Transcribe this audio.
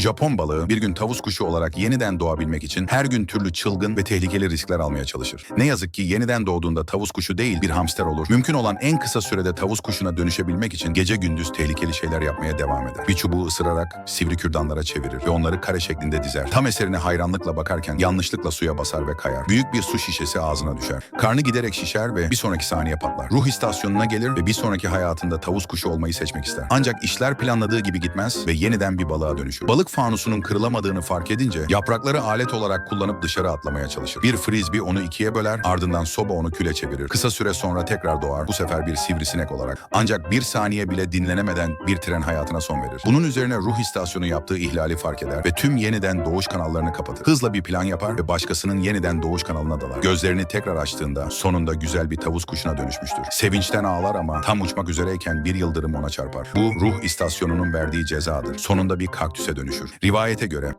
Japon balığı bir gün tavus kuşu olarak yeniden doğabilmek için her gün türlü çılgın ve tehlikeli riskler almaya çalışır. Ne yazık ki yeniden doğduğunda tavus kuşu değil bir hamster olur. Mümkün olan en kısa sürede tavus kuşuna dönüşebilmek için gece gündüz tehlikeli şeyler yapmaya devam eder. Bir çubuğu ısırarak sivri kürdanlara çevirir ve onları kare şeklinde dizer. Tam eserine hayranlıkla bakarken yanlışlıkla suya basar ve kayar. Büyük bir su şişesi ağzına düşer. Karnı giderek şişer ve bir sonraki saniye patlar. Ruh istasyonuna gelir ve bir sonraki hayatında tavus kuşu olmayı seçmek ister. Ancak işler planladığı gibi gitmez ve yeniden bir balığa dönüşür. Balık fanusunun kırılamadığını fark edince yaprakları alet olarak kullanıp dışarı atlamaya çalışır. Bir frisbee onu ikiye böler, ardından soba onu küle çevirir. Kısa süre sonra tekrar doğar, bu sefer bir sivrisinek olarak. Ancak bir saniye bile dinlenemeden bir tren hayatına son verir. Bunun üzerine ruh istasyonu yaptığı ihlali fark eder ve tüm yeniden doğuş kanallarını kapatır. Hızla bir plan yapar ve başkasının yeniden doğuş kanalına dalar. Gözlerini tekrar açtığında sonunda güzel bir tavus kuşuna dönüşmüştür. Sevinçten ağlar ama tam uçmak üzereyken bir yıldırım ona çarpar. Bu ruh istasyonunun verdiği cezadır. Sonunda bir kaktüse dönüşür. Rivayete göre